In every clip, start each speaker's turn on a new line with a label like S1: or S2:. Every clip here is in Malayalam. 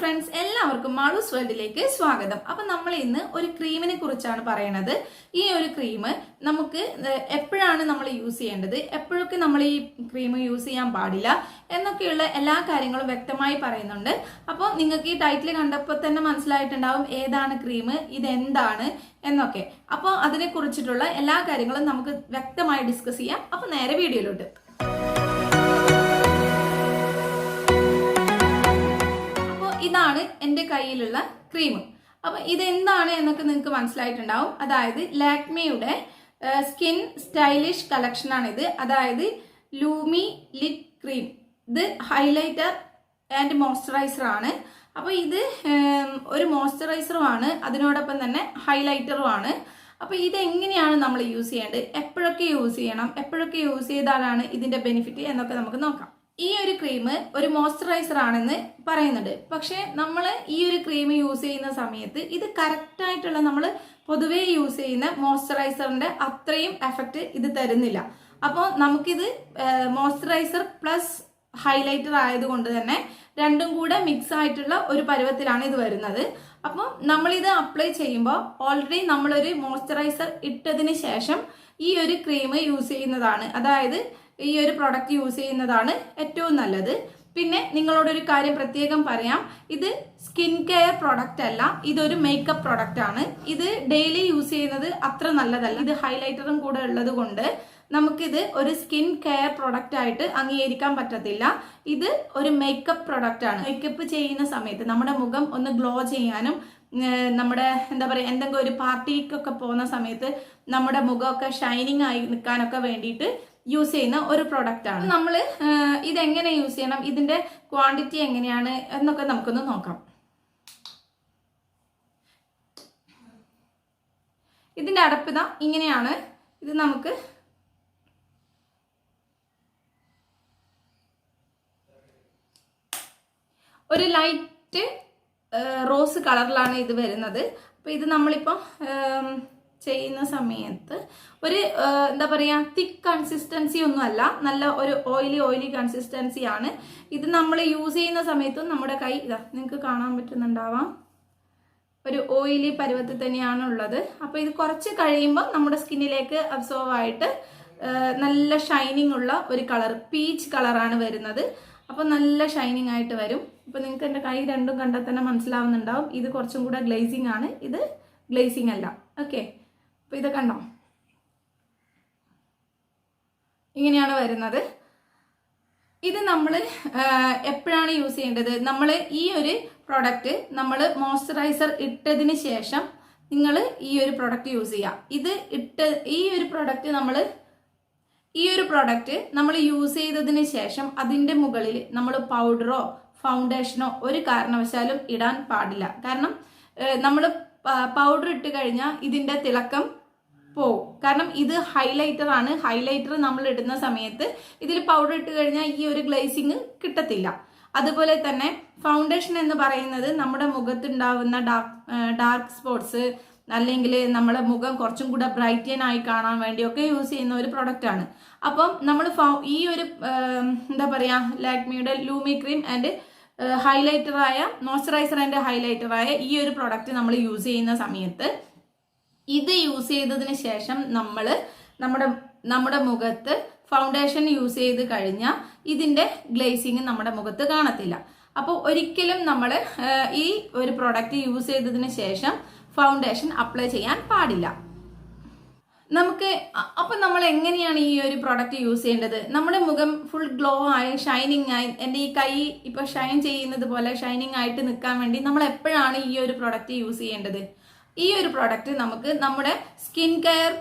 S1: ഫ്രണ്ട്സ് എല്ലാവർക്കും മാളൂസ് വേൾഡിലേക്ക് സ്വാഗതം. അപ്പൊ നമ്മൾ ഇന്ന് ഒരു ക്രീമിനെ കുറിച്ചാണ് പറയണത്. ഈ ഒരു ക്രീം നമുക്ക് എപ്പോഴാണ് നമ്മൾ യൂസ് ചെയ്യേണ്ടത്? എപ്പോഴൊക്കെ നമ്മൾ ഈ ക്രീം യൂസ് ചെയ്യാൻ പാടില്ല? എന്നൊക്കെയുള്ള എല്ലാ കാര്യങ്ങളും വ്യക്തമായി പറയുന്നുണ്ട്. അപ്പോൾ നിങ്ങൾക്ക് ഈ ടൈറ്റിൽ കണ്ടപ്പോൾ തന്നെ മനസ്സിലായിട്ടുണ്ടാവും ഏതാണ് ക്രീം ഇതെന്താണ് എന്നൊക്കെ. അപ്പോൾ അതിനെ കുറിച്ചിട്ടുള്ള എല്ലാ കാര്യങ്ങളും നമുക്ക് വ്യക്തമായി ഡിസ്കസ് ചെയ്യാം. അപ്പോൾ നേരെ വീഡിയോയിലോട്ട്. കയ്യിലുള്ള ക്രീം അപ്പോൾ ഇതെന്താണ് എന്നൊക്കെ നിങ്ങൾക്ക് മനസ്സിലായിട്ടുണ്ടാവും. അതായത് ലാക്മിയുടെ സ്കിൻ സ്റ്റൈലിഷ് കളക്ഷനാണ് ഇത് അതായത് ലൂമി ലിറ്റ് ക്രീം ഇത് ഹൈലൈറ്റർ ആൻഡ് മോയ്സ്ചറൈസർ ആണ്. അപ്പോൾ ഇത് ഒരു മോയ്സ്ചറൈസറും ആണ്. അതിനോടൊപ്പം തന്നെ ഹൈലൈറ്ററുമാണ് അപ്പോൾ ഇത് എങ്ങനെയാണ് നമ്മൾ യൂസ് ചെയ്യേണ്ടത്? എപ്പോഴൊക്കെ യൂസ് ചെയ്യണം? എപ്പോഴൊക്കെ യൂസ് ചെയ്താലാണ് ഇതിന്റെ ബെനിഫിറ്റ് എന്നൊക്കെ നമുക്ക് നോക്കാം. ഈ ഒരു ക്രീം ഒരു മോയ്സ്ചറൈസർ ആണെന്ന് പറയുന്നുണ്ട്. പക്ഷെ നമ്മൾ ഈ ഒരു ക്രീം യൂസ് ചെയ്യുന്ന സമയത്ത് ഇത് കറക്റ്റായിട്ടുള്ള നമ്മൾ പൊതുവേ യൂസ് ചെയ്യുന്ന മോയ്സ്ചറൈസറിന്റെ അത്രയും എഫക്റ്റ് ഇത് തരുന്നില്ല. അപ്പോൾ നമുക്കിത് മോയ്സ്ചറൈസർ പ്ലസ് ഹൈലൈറ്റർ ആയതുകൊണ്ട് തന്നെ രണ്ടും കൂടെ മിക്സ് ആയിട്ടുള്ള ഒരു പരുവത്തിലാണ് ഇത് വരുന്നത്. അപ്പം നമ്മളിത് അപ്ലൈ ചെയ്യുമ്പോൾ ഓൾറെഡി നമ്മളൊരു മോയ്സ്ചറൈസർ ഇട്ടതിന് ശേഷം ഈ ഒരു ക്രീം യൂസ് ചെയ്യുന്നതാണ്. അതായത് ഈ ഒരു പ്രൊഡക്റ്റ് യൂസ് ചെയ്യുന്നതാണ് ഏറ്റവും നല്ലത്. പിന്നെ നിങ്ങളോടൊരു കാര്യം പ്രത്യേകം പറയാം. ഇത് സ്കിൻ കെയർ പ്രൊഡക്റ്റ് അല്ല ഇതൊരു മേക്കപ്പ് പ്രൊഡക്റ്റ് ആണ്. ഇത് ഡെയിലി യൂസ് ചെയ്യുന്നത് അത്ര നല്ലതല്ല. ഇത് ഹൈലൈറ്ററും കൂടെ ഉള്ളത് കൊണ്ട് നമുക്കിത് ഒരു സ്കിൻ കെയർ പ്രൊഡക്റ്റ് ആയിട്ട് അംഗീകരിക്കാൻ പറ്റത്തില്ല. ഇത് ഒരു മേക്കപ്പ് പ്രൊഡക്റ്റ് ആണ്. മേക്കപ്പ് ചെയ്യുന്ന സമയത്ത് നമ്മുടെ മുഖം ഒന്ന് ഗ്ലോ ചെയ്യാനും നമ്മുടെ എന്താ പറയുക എന്തെങ്കിലും ഒരു പാർട്ടിക്കൊക്കെ പോകുന്ന സമയത്ത് നമ്മുടെ മുഖമൊക്കെ ഷൈനിങ് ആയി നിൽക്കാനൊക്കെ വേണ്ടിയിട്ട് യൂസ് ചെയ്യുന്ന ഒരു പ്രോഡക്റ്റ് ആണ്. നമ്മൾ ഇതെങ്ങനെ യൂസ് ചെയ്യണം ഇതിന്റെ ക്വാണ്ടിറ്റി എങ്ങനെയാണ് എന്നൊക്കെ നമുക്കൊന്ന് നോക്കാം. ഇതിന്റെ അടപ്പിത ഇങ്ങനെയാണ്. ഇത് നമുക്ക് ഒരു ലൈറ്റ് റോസ് കളറിലാണ് ഇത് വരുന്നത്. അപ്പോൾ ഇത് നമ്മളിപ്പോൾ ഉം, ചെയ്യുന്ന സമയത്ത് ഒരു എന്താ പറയുക തിക്ക് കൺസിസ്റ്റൻസി ഒന്നും അല്ല. നല്ല ഒരു ഓയിലി ഓയിലി കൺസിസ്റ്റൻസി ആണ്. ഇത് നമ്മൾ യൂസ് ചെയ്യുന്ന സമയത്തും നമ്മുടെ കൈ ഇതാ നിങ്ങൾക്ക് കാണാൻ പറ്റുന്നുണ്ടാവാം. ഒരു ഓയിലി പരുവത്തിൽ തന്നെയാണ് ഉള്ളത്. അപ്പോൾ ഇത് കുറച്ച് കഴിയുമ്പോൾ നമ്മുടെ സ്കിന്നിലേക്ക് അബ്സോർവ് ആയിട്ട് നല്ല ഷൈനിങ് ഉള്ള ഒരു കളർ പീച്ച് കളറാണ് വരുന്നത്. അപ്പോൾ നല്ല ഷൈനിങ് ആയിട്ട് വരും. അപ്പോൾ നിങ്ങൾക്ക് എന്റെ കൈ രണ്ടും കണ്ടാൽ തന്നെ മനസ്സിലാവുന്നുണ്ടാവും. ഇത് കുറച്ചും കൂടെ ഗ്ലേസിങ് ആണ്. ഇത് ഗ്ലേസിങ് അല്ല. ഓക്കെ അപ്പോൾ ഇത് കണ്ടോ? ഇങ്ങനെയാണ് വരുന്നത്. ഇത് നമ്മൾ എപ്പോഴാണ് യൂസ് ചെയ്യേണ്ടത്? നമ്മൾ ഈ ഒരു പ്രൊഡക്റ്റ് നമ്മൾ മോയ്സ്ചറൈസർ ഇട്ടതിന് ശേഷം നിങ്ങൾ ഈ ഒരു പ്രൊഡക്റ്റ് യൂസ് ചെയ്യുക ഇത് ഇട്ട് ഈ ഒരു പ്രൊഡക്റ്റ് നമ്മൾ ഈ ഒരു പ്രൊഡക്റ്റ് നമ്മൾ യൂസ് ചെയ്തതിന് ശേഷം അതിന്റെ മുകളിൽ നമ്മൾ പൗഡറോ ഫൗണ്ടേഷനോ ഒരു കാരണവശാലും ഇടാൻ പാടില്ല. കാരണം നമ്മൾ പൗഡർ ഇട്ട് കഴിഞ്ഞാൽ ഇതിന്റെ തിളക്കം പോവും. കാരണം ഇത് ഹൈലൈറ്റർ ആണ്. ഹൈലൈറ്റർ നമ്മൾ ഇടുന്ന സമയത്ത് ഇതിൽ പൗഡർ ഇട്ട് കഴിഞ്ഞാൽ ഈ ഒരു ഗ്ലേസിങ് കിട്ടത്തില്ല. അതുപോലെ തന്നെ ഫൗണ്ടേഷൻ എന്ന് പറയുന്നത് നമ്മുടെ മുഖത്തുണ്ടാവുന്ന ഡാർക്ക് സ്പോട്ട്സ് അല്ലെങ്കിൽ നമ്മുടെ മുഖം കുറച്ചും കൂടെ ബ്രൈറ്റൻ ആയി കാണാൻ വേണ്ടിയൊക്കെ യൂസ് ചെയ്യുന്ന ഒരു പ്രൊഡക്റ്റ് ആണ്. അപ്പം നമ്മൾ ഈ ഒരു എന്താ പറയുക ലാക്മിയുടെ ലൂമി ക്രീം ആൻഡ് ഹൈലൈറ്ററായ മോയ്സ്ചറൈസർ ആൻഡ് ഹൈലൈറ്ററായ ഈ ഒരു പ്രൊഡക്റ്റ് നമ്മൾ യൂസ് ചെയ്യുന്ന സമയത്ത് ഇത് യൂസ് ചെയ്തതിന് ശേഷം നമ്മൾ നമ്മുടെ നമ്മുടെ മുഖത്ത് ഫൗണ്ടേഷൻ യൂസ് ചെയ്ത് കഴിഞ്ഞാൽ ഇതിന്റെ ഗ്ലേസിങ് നമ്മുടെ മുഖത്ത് കാണത്തില്ല. അപ്പോൾ ഒരിക്കലും നമ്മൾ ഈ ഒരു പ്രോഡക്റ്റ് യൂസ് ചെയ്തതിന് ശേഷം ഫൗണ്ടേഷൻ അപ്ലൈ ചെയ്യാൻ പാടില്ല. നമുക്ക് അപ്പം നമ്മൾ എങ്ങനെയാണ് ഈ ഒരു പ്രോഡക്റ്റ് യൂസ് ചെയ്യേണ്ടത്? നമ്മുടെ മുഖം ഫുൾ ഗ്ലോ ആയി ഷൈനിങ് ആയി എന്റെ ഈ കൈ ഇപ്പോൾ ഷൈൻ ചെയ്യുന്നത് പോലെ ഷൈനിങ് ആയിട്ട് നിൽക്കാൻ വേണ്ടി നമ്മൾ എപ്പോഴാണ് ഈ ഒരു പ്രോഡക്റ്റ് യൂസ് ചെയ്യേണ്ടത്? ഈ ഒരു പ്രോഡക്റ്റ് നമുക്ക് നമ്മുടെ സ്കിൻ കെയർ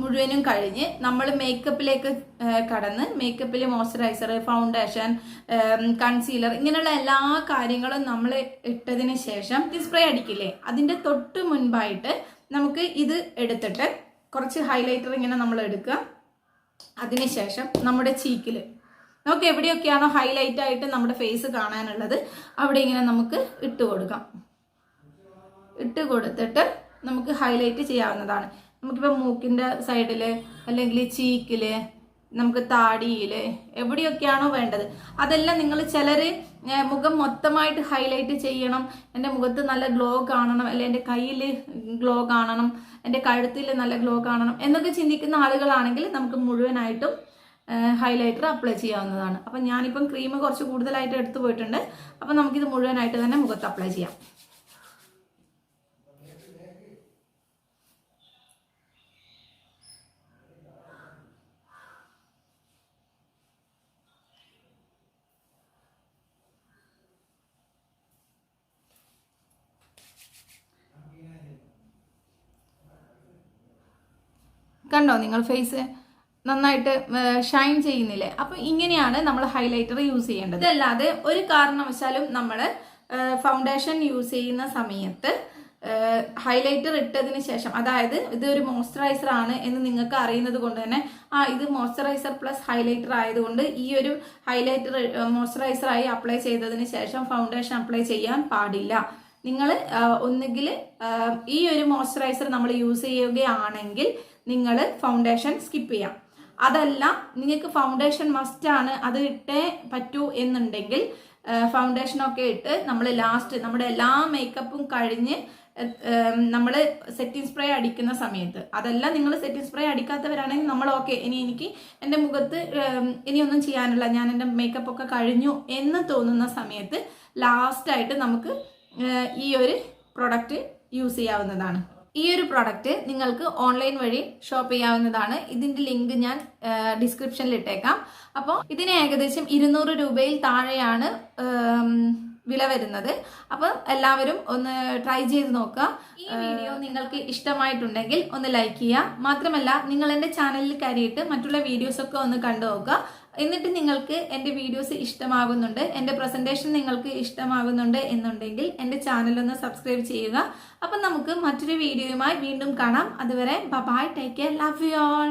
S1: മുഴുവനും കഴിഞ്ഞ് നമ്മൾ മേക്കപ്പിലേക്ക് കടന്ന് മേക്കപ്പിൽ മോയ്സ്ചറൈസർ ഫൗണ്ടേഷൻ കൺസീലർ ഇങ്ങനെയുള്ള എല്ലാ കാര്യങ്ങളും നമ്മൾ ഇട്ടതിന് ശേഷം സ്പ്രേ അടിക്കില്ലേ? അതിന്റെ തൊട്ട് മുൻപായിട്ട് നമുക്ക് ഇത് എടുത്തിട്ട് കുറച്ച് ഹൈലൈറ്റർ ഇങ്ങനെ നമ്മൾ എടുക്കുക. അതിനുശേഷം നമ്മുടെ ചീക്കിൽ നമുക്ക് എവിടെയൊക്കെയാണോ ഹൈലൈറ്റ് ആയിട്ട് നമ്മുടെ ഫേസ് കാണാനുള്ളത് അവിടെ ഇങ്ങനെ നമുക്ക് ഇട്ട് കൊടുക്കാം. ഇട്ട് കൊടുത്തിട്ട് നമുക്ക് ഹൈലൈറ്റ് ചെയ്യാവുന്നതാണ്. നമുക്കിപ്പോൾ മൂക്കിന്റെ സൈഡിൽ അല്ലെങ്കിൽ ചീക്കിൽ നമുക്ക് താടിയിൽ എവിടെയൊക്കെയാണോ വേണ്ടത്. അതെല്ലാം നിങ്ങൾ ചിലർ മുഖം മൊത്തമായിട്ട് ഹൈലൈറ്റ് ചെയ്യണം. എന്റെ മുഖത്ത് നല്ല ഗ്ലോ കാണണം. അല്ലെ എന്റെ കയ്യിൽ ഗ്ലോ കാണണം. എന്റെ കഴുത്തിൽ നല്ല ഗ്ലോ കാണണം എന്നൊക്കെ ചിന്തിക്കുന്ന ആളുകളാണെങ്കിൽ നമുക്ക് മുഴുവനായിട്ടും ഹൈലൈറ്റർ അപ്ലൈ ചെയ്യാവുന്നതാണ്. അപ്പം ഞാനിപ്പം ക്രീം കുറച്ച് കൂടുതലായിട്ട് എടുത്തു പോയിട്ടുണ്ട്. അപ്പം നമുക്കിത് മുഴുവനായിട്ട് തന്നെ മുഖത്ത് അപ്ലൈ ചെയ്യാം. കണ്ടോ നിങ്ങൾ ഫേസ് നന്നായിട്ട് ഷൈൻ ചെയ്യുന്നില്ലേ? അപ്പൊ ഇങ്ങനെയാണ് നമ്മൾ ഹൈലൈറ്റർ യൂസ് ചെയ്യേണ്ടത്. ഇതല്ലാതെ ഒരു കാരണവശാലും നമ്മൾ ഫൗണ്ടേഷൻ യൂസ് ചെയ്യുന്ന സമയത്ത് ഹൈലൈറ്റർ ഇട്ടതിന് ശേഷം അതായത് ഇത് ഒരു മോയ്സ്ചറൈസർ ആണ് എന്ന് നിങ്ങൾക്ക് അറിയുന്നത് കൊണ്ട് തന്നെ ആ ഇത് മോയ്സ്ചറൈസർ പ്ലസ് ഹൈലൈറ്റർ ആയതുകൊണ്ട് ഈ ഒരു ഹൈലൈറ്റർ മോയ്സ്ചറൈസർ ആയി അപ്ലൈ ചെയ്തതിന് ശേഷം ഫൗണ്ടേഷൻ അപ്ലൈ ചെയ്യാൻ പാടില്ല. നിങ്ങൾ ഒന്നുകിൽ ഈ ഒരു മോയ്സ്ചറൈസർ നമ്മൾ യൂസ് ചെയ്യുകയാണെങ്കിൽ നിങ്ങൾ ഫൗണ്ടേഷൻ സ്കിപ്പ് ചെയ്യാം. അതല്ല നിങ്ങൾക്ക് ഫൗണ്ടേഷൻ മസ്റ്റാണ് അത് ഇട്ടേ പറ്റൂ എന്നുണ്ടെങ്കിൽ ഫൗണ്ടേഷനൊക്കെ ഇട്ട് നമ്മൾ ലാസ്റ്റ് നമ്മുടെ എല്ലാ മേക്കപ്പും കഴിഞ്ഞ് നമ്മൾ സെറ്റിംഗ് സ്പ്രേ അടിക്കുന്ന സമയത്ത്. അതല്ല നിങ്ങൾ സെറ്റിംഗ് സ്പ്രേ അടിക്കാത്തവരാണെങ്കിൽ നമ്മൾ ഓക്കെ ഇനി എനിക്ക് എന്റെ മുഖത്ത് ഇനിയൊന്നും ചെയ്യാനില്ല. ഞാൻ എന്റെ മേക്കപ്പൊക്കെ കഴിഞ്ഞു എന്ന് തോന്നുന്ന സമയത്ത് ലാസ്റ്റായിട്ട് നമുക്ക് ഈ ഒരു പ്രൊഡക്റ്റ് യൂസ് ചെയ്യാവുന്നതാണ്. ഈ ഒരു പ്രൊഡക്റ്റ് നിങ്ങൾക്ക് ഓൺലൈൻ വഴി ഷോപ്പ് ചെയ്യാവുന്നതാണ്. ഇതിന്റെ ലിങ്ക് ഞാൻ ഡിസ്ക്രിപ്ഷനിൽ ഇട്ടേക്കാം. അപ്പോൾ ഇതിന് ഏകദേശം ഇരുന്നൂറ് രൂപയിൽ താഴെയാണ് വില വരുന്നത്. അപ്പം എല്ലാവരും ഒന്ന് ട്രൈ ചെയ്ത് നോക്കുക. ഈ വീഡിയോ നിങ്ങൾക്ക് ഇഷ്ടമായിട്ടുണ്ടെങ്കിൽ ഒന്ന് ലൈക്ക് ചെയ്യുക. മാത്രമല്ല നിങ്ങൾ എന്റെ ചാനലിൽ കയറിയിട്ട് മറ്റുള്ള വീഡിയോസൊക്കെ ഒന്ന് കണ്ടു നോക്കുക. എന്നിട്ട് നിങ്ങൾക്ക് എന്റെ വീഡിയോസ് ഇഷ്ടമാകുന്നുണ്ട് എന്റെ പ്രസന്റേഷൻ നിങ്ങൾക്ക് ഇഷ്ടമാകുന്നുണ്ട് എന്നുണ്ടെങ്കിൽ എന്റെ ചാനലൊന്ന് സബ്സ്ക്രൈബ് ചെയ്യുക. അപ്പം നമുക്ക് മറ്റൊരു വീഡിയോയുമായി വീണ്ടും കാണാം. അതുവരെ bye bye take care. Love you all